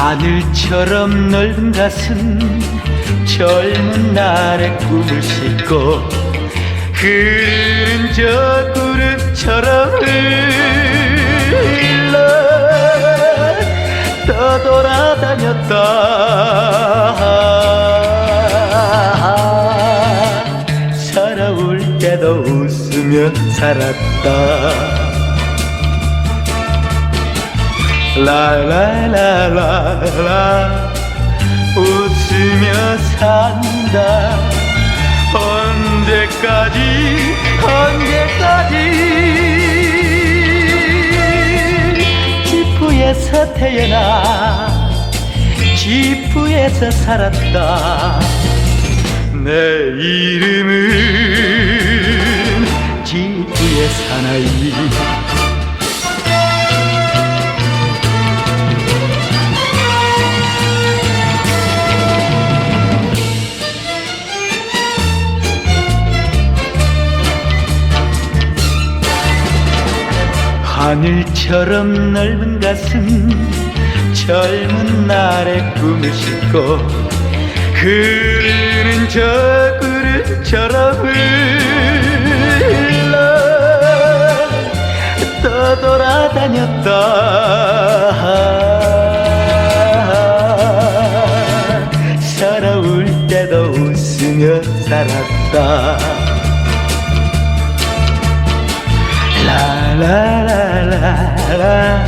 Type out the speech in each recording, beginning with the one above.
하늘처럼 넓은 가슴 젊은 날의 꿈을 싣고 흐르는 저 구름처럼 흘러 떠돌아다녔다. 살아올 때도 웃으며 살았다 라라라라라. 웃으며 산다. 언제까지 언제까지? 지푸에서 태어나 지푸에서 살았다. 내 이름은 지푸의 사나이 하늘처럼 넓은 가슴 젊은 날의 꿈을 싣고 흐르는 저 구름처럼 흘러 떠돌아다녔다. 살아올 때도 웃으며 살았다. 라라 살아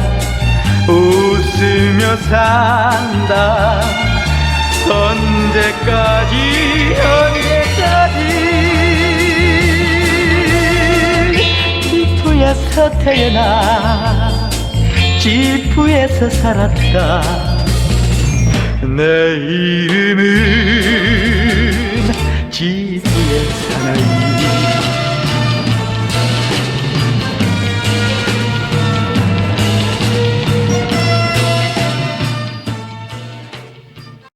웃으며 산다. 언제까지 언제까지? 지푸에서 태어나 지푸에서 살았다. 내 이름은 지푸의 사나이.